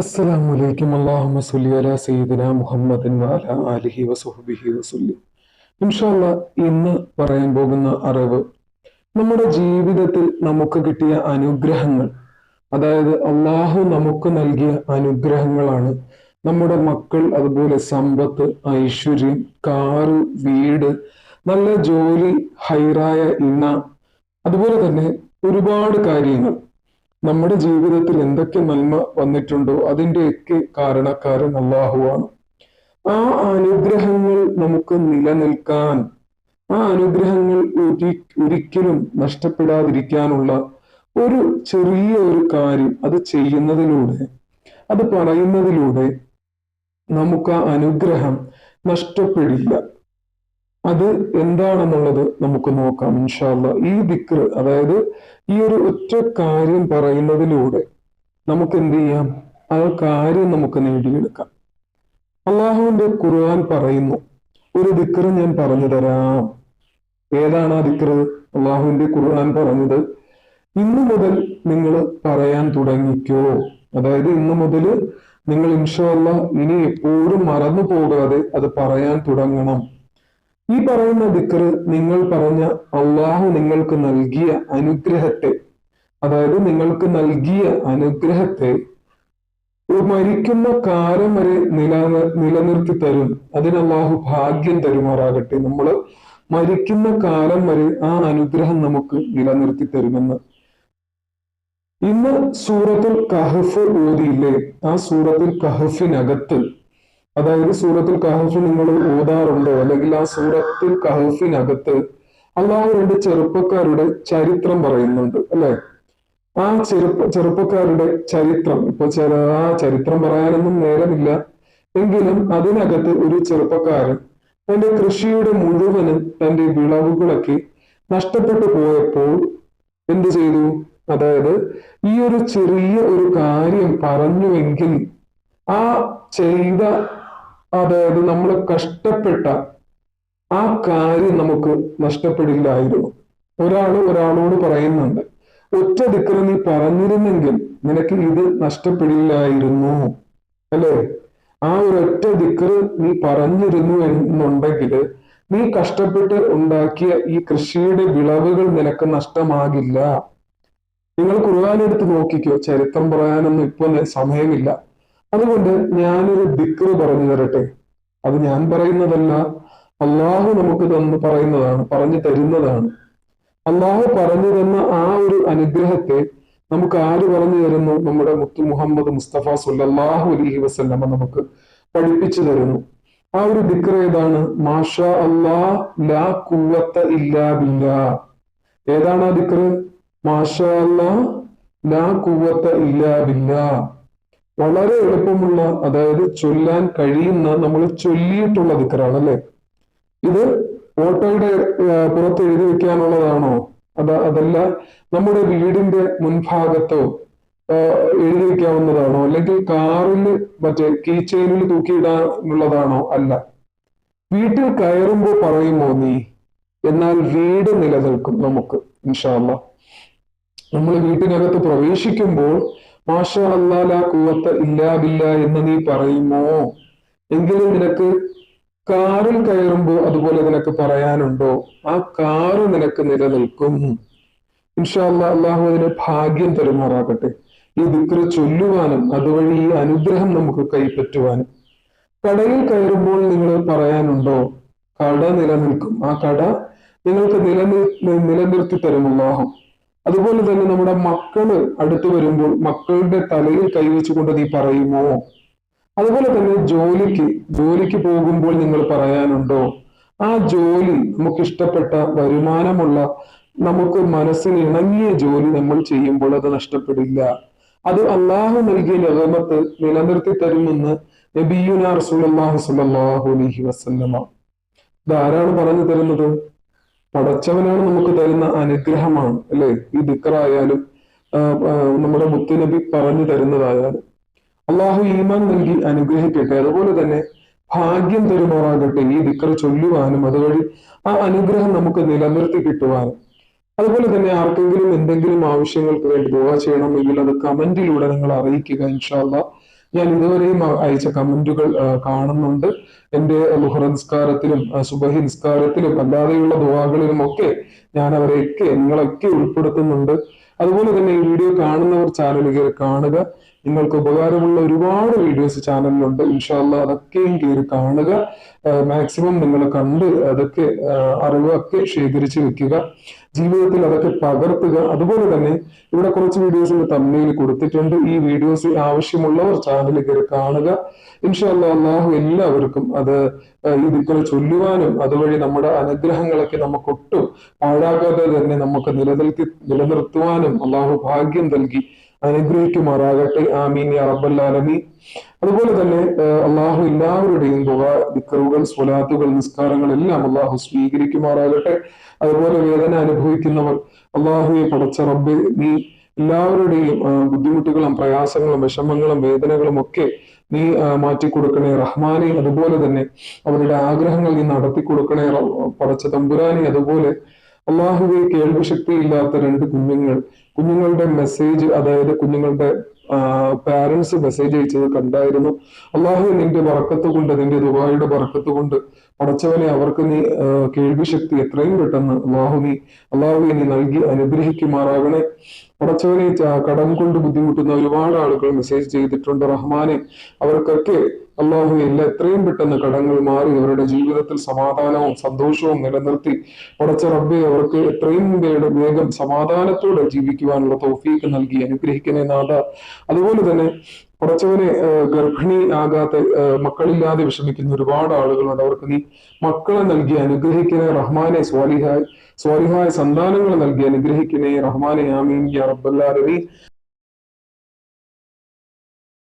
അസ്സലാമു അലൈക്കും അല്ലാഹുമ്മ സുല്ലി അല സയ്യിദിന മുഹമ്മദിൻ വഅലാ ആലിഹി വസുഹ്ബിഹി വസല്ലം. ഇൻഷാല്ല ഇന്ന് പറയാൻ പോകുന്ന അറിവ് നമ്മുടെ ജീവിതത്തിൽ നമുക്ക് കിട്ടിയ അനുഗ്രഹങ്ങൾ. അതായത് അള്ളാഹു നമുക്ക് നൽകിയ അനുഗ്രഹങ്ങളാണ് നമ്മുടെ മക്കൾ അതുപോലെ സമ്പത്ത് ഐശ്വര്യം കാറ് വീട് നല്ല ജോലി ഹൈറായ ഇണ അതുപോലെ തന്നെ ഒരുപാട് കാര്യങ്ങൾ. നമ്മുടെ ജീവിതത്തിൽ എന്തൊക്കെ നന്മ വന്നിട്ടുണ്ടോ അതിന്റെയൊക്കെ കാരണക്കാരൻ അള്ളാഹുവാണ്. ആ അനുഗ്രഹങ്ങൾ നമുക്ക് നിലനിൽക്കാൻ ആ അനുഗ്രഹങ്ങൾ ഒരി ഒരിക്കലും നഷ്ടപ്പെടാതിരിക്കാനുള്ള ഒരു ചെറിയ ഒരു കാര്യം അത് ചെയ്യുന്നതിലൂടെ അത് പറയുന്നതിലൂടെ നമുക്ക് ആ അനുഗ്രഹം നഷ്ടപ്പെടില്ല. അത് എന്താണെന്നുള്ളത് നമുക്ക് നോക്കാം ഇൻഷാല്ല ഈ ദിക്ർ അതായത് ഈ ഒരു ഒറ്റ കാര്യം പറയുന്നതിലൂടെ നമുക്ക് എന്ത് ചെയ്യാം? ആ കാര്യം നമുക്ക് നേടിയെടുക്കാം. അള്ളാഹുവിന്റെ ഖുർആൻ പറയുന്നു ഒരു ദിക്ർ ഞാൻ പറഞ്ഞു തരാം. ഏതാണ് ആ ദിക്ർ അള്ളാഹുവിന്റെ ഖുർആൻ പറഞ്ഞത് ഇന്നു മുതൽ നിങ്ങൾ പറയാൻ തുടങ്ങിക്കോ. അതായത് ഇന്നു മുതൽ നിങ്ങൾ ഇൻഷാല്ല ഇനി എപ്പോഴും മറന്നു പോകാതെ അത് പറയാൻ തുടങ്ങണം. ഈ പറയുന്ന ദിക്ർ നിങ്ങൾ പറഞ്ഞ അള്ളാഹു നിങ്ങൾക്ക് നൽകിയ അനുഗ്രഹത്തെ അതായത് നിങ്ങൾക്ക് നൽകിയ അനുഗ്രഹത്തെ മരിക്കുന്ന കാലം വരെ നില നിലനിർത്തി തരും. അതിന് ഭാഗ്യം തരുമാറാകട്ടെ. നമ്മൾ മരിക്കുന്ന കാലം വരെ ആ അനുഗ്രഹം നമുക്ക് നിലനിർത്തി തരുമെന്ന്. ഇന്ന് സൂറത്തുൽ കഹഫ് ഓതിയില്ലേ? ആ സൂറത്തുൽ കഹഫിനകത്ത് അതായത് സൂറത്തുൽ കഹഫ് നിങ്ങൾ ഓതാറുണ്ടോ? അല്ലെങ്കിൽ ആ സൂറത്തുൽ കഹഫിനകത്ത് അള്ളാഹു രണ്ട് ചെറുപ്പക്കാരുടെ ചരിത്രം പറയുന്നുണ്ട് അല്ലെ? ആ ചെറുപ്പ ചെറുപ്പക്കാരുടെ ചരിത്രം ഇപ്പൊ ചില ആ ചരിത്രം പറയാനൊന്നും നേരമില്ല. എങ്കിലും അതിനകത്ത് ഒരു ചെറുപ്പക്കാരൻ തന്റെ കൃഷിയുടെ മുഴുവനും തന്റെ വിളവുകളൊക്കെ നഷ്ടപ്പെട്ടു പോയപ്പോൾ എന്ത് ചെയ്തു? അതായത് ഈ ഒരു ചെറിയ ഒരു കാര്യം പറഞ്ഞുവെങ്കിൽ ആ ചെയ്ത അതായത് നമ്മൾ കഷ്ടപ്പെട്ട ആ കാര്യം നമുക്ക് നഷ്ടപ്പെടില്ലായിരുന്നു. ഒരാൾ ഒരാളോട് പറയുന്നുണ്ട് ഒറ്റ ദിക്കൽ നീ പറഞ്ഞിരുന്നെങ്കിൽ നിനക്ക് ഇത് നഷ്ടപ്പെടില്ലായിരുന്നു. അല്ലേ? ആ ഒരു ഒറ്റ ദിക്കൽ നീ പറഞ്ഞിരുന്നു എന്നുണ്ടെങ്കിൽ നീ കഷ്ടപ്പെട്ട് ഉണ്ടാക്കിയ ഈ കൃഷിയുടെ വിളവുകൾ നിനക്ക് നഷ്ടമാകില്ല. നിങ്ങൾ ഖുർആാനെടുത്ത് നോക്കിക്കോ ചരിത്രം പറയാനൊന്നും ഇപ്പൊ സമയമില്ല. അതുകൊണ്ട് ഞാനൊരു ദിക്ർ പറഞ്ഞു തരട്ടെ. അത് ഞാൻ പറയുന്നതല്ല അള്ളാഹു നമുക്ക് തന്ന് പറയുന്നതാണ് പറഞ്ഞു തരുന്നതാണ്. അള്ളാഹു പറഞ്ഞു തന്ന ആ ഒരു അനുഗ്രഹത്തെ നമുക്ക് ആര് പറഞ്ഞു തരുന്നു? നമ്മുടെ മുത്തു മുഹമ്മദ് മുസ്തഫ സുല്ലാഹു അലഹി വസ്ല്ലമ്മ നമുക്ക് പഠിപ്പിച്ചു തരുന്നു. ആ ഒരു ദിക്ർ ഏതാണ്? മാഷ അള്ളാ ലാ കുവത്ത ഇല്ലാ ബില്ലാ. ഏതാണ് ആ ദിക്ർ മാഷ അള്ളാഹ് ലാ കുവത്ത ഇല്ലാ ബില്ലാ. വളരെ എളുപ്പമുള്ള അതായത് ചൊല്ലാൻ കഴിയുന്ന നമ്മൾ ചൊല്ലിയിട്ടുള്ള ദിക്കറാണ് അല്ലെ ഇത് ഓട്ടോയുടെ പുറത്ത് എഴുതി വെക്കാനുള്ളതാണോ? അത് അതല്ല നമ്മുടെ വീടിന്റെ മുൻഭാഗത്തോ എഴുതി വെക്കാവുന്നതാണോ? അല്ലെങ്കിൽ കാറിൽ മറ്റേ കീ ചെയിനിൽ തൂക്കിയിടാനുള്ളതാണോ? അല്ല. വീട്ടിൽ കയറുമ്പോൾ പറയുമോ നീ? എന്നാൽ വീട് നിലനിൽക്കും നമുക്ക് ഇൻഷാല്ല നമ്മൾ വീട്ടിനകത്ത് പ്രവേശിക്കുമ്പോൾ മാഷ അല്ലാല കൂവത്ത ഇല്ലാതില്ല എന്ന് നീ പറയുമോ? എങ്കിലും നിനക്ക് കാറിൽ കയറുമ്പോൾ അതുപോലെ നിനക്ക് പറയാനുണ്ടോ? ആ കാറ് നിനക്ക് നിലനിൽക്കും. ഇൻഷാല്ല അള്ളാഹു അതിന് ഭാഗ്യം തരുമാറാകട്ടെ. ഈ ദിക്ര ചൊല്ലുവാനും അതുവഴി ഈ അനുഗ്രഹം നമുക്ക് കൈപ്പറ്റുവാനും. കടയിൽ കയറുമ്പോൾ നിങ്ങൾ പറയാനുണ്ടോ? കട നിലനിൽക്കും. ആ കട നിങ്ങൾക്ക് നിലനിർ നിലനിർത്തി തരും അള്ളാഹു അതുപോലെ തന്നെ നമ്മുടെ മക്കൾ അടുത്ത് വരുമ്പോൾ മക്കളുടെ തലയിൽ കൈവച്ചുകൊണ്ട് നീ പറയുമോ? അതുപോലെ തന്നെ ജോലിക്ക് ജോലിക്ക് പോകുമ്പോൾ നിങ്ങൾ പറയാനുണ്ടോ? ആ ജോലി നമുക്ക് ഇഷ്ടപ്പെട്ട വരുമാനമുള്ള നമുക്ക് മനസ്സിന് ഇണങ്ങിയ ജോലി നമ്മൾ ചെയ്യുമ്പോൾ അത് നഷ്ടപ്പെടില്ല. അത് അള്ളാഹു നൽകിയ ലഹമത്ത് നിലനിർത്തി തരുമെന്ന് നബിയുന റസൂലുള്ളാഹി സ്വല്ലല്ലാഹു അലൈഹി വസല്ലമ. ഇത് ആരാണ് പറഞ്ഞു തരുന്നത്? പടച്ചവനാണ് നമുക്ക് തരുന്ന അനുഗ്രഹമാണ് അല്ലെ? ഈ ദിക്കറായാലും നമ്മുടെ മുത്തുനബി പറഞ്ഞു തരുന്നതായാലും. അള്ളാഹു ഈമാൻ നൽകി അനുഗ്രഹിക്കട്ടെ. അതുപോലെ തന്നെ ഭാഗ്യം തരുമാറാകട്ടെ ഈ ദിക്കർ ചൊല്ലുവാനും അതുവഴി ആ അനുഗ്രഹം നമുക്ക് നിലനിർത്തി കിട്ടുവാനും അതുപോലെ തന്നെ ആർക്കെങ്കിലും എന്തെങ്കിലും ആവശ്യങ്ങൾക്ക് വേണ്ടി ദുവാ ചെയ്യണമെങ്കിൽ അത് കമന്റിലൂടെ നിങ്ങൾ അറിയിക്കുക ഇൻഷാല്ല ഞാൻ ഇതുവരെയും അയച്ച കമന്റുകൾ കാണുന്നുണ്ട്. എന്റെ ലുഹറ നിസ്കാരത്തിലും സുബഹി നിസ്കാരത്തിലും അല്ലാതെയുള്ള ദുവാകളിലും ഒക്കെ ഞാൻ അവരെയൊക്കെ നിങ്ങളൊക്കെ ഉൾപ്പെടുത്തുന്നുണ്ട്. അതുപോലെ തന്നെ ഈ വീഡിയോ കാണുന്നവർ ചാനൽ കയറി കാണുക. നിങ്ങൾക്ക് ഉപകാരമുള്ള ഒരുപാട് വീഡിയോസ് ചാനലിലുണ്ട് ഇൻഷാല്ല അതൊക്കെയും കയറി കാണുക. മാക്സിമം നിങ്ങൾ കണ്ട് അതൊക്കെ അറിവൊക്കെ ശേഖരിച്ച് വെക്കുക. ജീവിതത്തിൽ അതൊക്കെ പകർത്തുക. അതുപോലെ തന്നെ ഇവിടെ കുറച്ച് വീഡിയോസിന്റെ തമ്മിൽ കൊടുത്തിട്ടുണ്ട്. ഈ വീഡിയോസ് ആവശ്യമുള്ളവർ ചാനലിൽ കയറി കാണുക. ഇൻഷാല്ല അള്ളാഹു എല്ലാവർക്കും അത് ഇതുക്കളെ ചൊല്ലുവാനും അതുവഴി നമ്മുടെ അനുഗ്രഹങ്ങളൊക്കെ നമുക്കൊട്ടും പാഴാകാതെ തന്നെ നമുക്ക് നിലനിർത്തി നിലനിർത്തുവാനും അള്ളാഹു ഭാഗ്യം നൽകി. അനുഗ്രഹിക്കുമാറാകട്ടെ. ആമീൻ യാ റബ്ബൽ ആലമീൻ. അതുപോലെ തന്നെ അള്ളാഹു എല്ലാവരുടെയും ദുആ ദിക്കറുകൾ സ്വലാത്തുകൾ നിസ്കാരങ്ങൾ എല്ലാം അള്ളാഹു സ്വീകരിക്കുമാറാകട്ടെ. അതുപോലെ വേദന അനുഭവിക്കുന്നവർ അള്ളാഹുയെ പടച്ച റബ്ബ് നീ എല്ലാവരുടെയും ബുദ്ധിമുട്ടുകളും പ്രയാസങ്ങളും വിഷമങ്ങളും വേദനകളും ഒക്കെ നീ മാറ്റി കൊടുക്കണേ റഹ്മാനെ അതുപോലെ തന്നെ അവരുടെ ആഗ്രഹങ്ങൾ നീ നടത്തി കൊടുക്കണേ പടച്ച തമ്പുരാനെ അതുപോലെ അള്ളാഹുവെ കേൾവി ശക്തിയില്ലാത്ത രണ്ട് കുഞ്ഞുങ്ങൾ. കുഞ്ഞുങ്ങളുടെ മെസ്സേജ് അതായത് കുഞ്ഞുങ്ങളുടെ പാരന്റ്സ് മെസ്സേജ് അയച്ചത് കണ്ടായിരുന്നു. അള്ളാഹു നിന്റെ വറക്കത്ത് കൊണ്ട് നിന്റെ ദുബായിയുടെ വറക്കത്ത് കൊണ്ട് പടച്ചവനെ അവർക്ക് നീ ആ, കേൾവി ശക്തി എത്രയും പെട്ടെന്ന് അള്ളാഹു നീ അള്ളാഹുവെ നീ നൽകി അനുഗ്രഹിക്കുമാറാകണേ. പടച്ചവനെ കടം കൊണ്ട് ബുദ്ധിമുട്ടുന്ന ഒരുപാട് ആളുകൾ മെസ്സേജ് ചെയ്തിട്ടുണ്ട്. റഹ്മാനെ അവർക്കൊക്കെ അള്ളാഹു എല്ലാ എത്രയും പെട്ടെന്ന് കടങ്ങൾ മാറി അവരുടെ ജീവിതത്തിൽ സമാധാനവും സന്തോഷവും നിലനിർത്തി. പടച്ച റബ്ബെ അവർക്ക് എത്രയും വേഗം സമാധാനത്തോടെ ജീവിക്കുവാനുള്ള തോഫീക്ക് നൽകി അനുഗ്രഹിക്കണേ നാഥ. അതുപോലെ തന്നെ പടച്ചവനെ ഏഹ്, ഗർഭിണി ആകാത്ത മക്കളില്ലാതെ വിഷമിക്കുന്ന ഒരുപാട് ആളുകളുണ്ട്. അവർക്ക് നീ മക്കളെ നൽകി അനുഗ്രഹിക്കണേ റഹ്മാനെ സ്വാലിഹായ് സ്വാലിഹായ സന്താനങ്ങളെ നൽകി അനുഗ്രഹിക്കണേ റഹ്മാനെ ആമീൻ യാ റബ്ബൽ ആലമീൻ.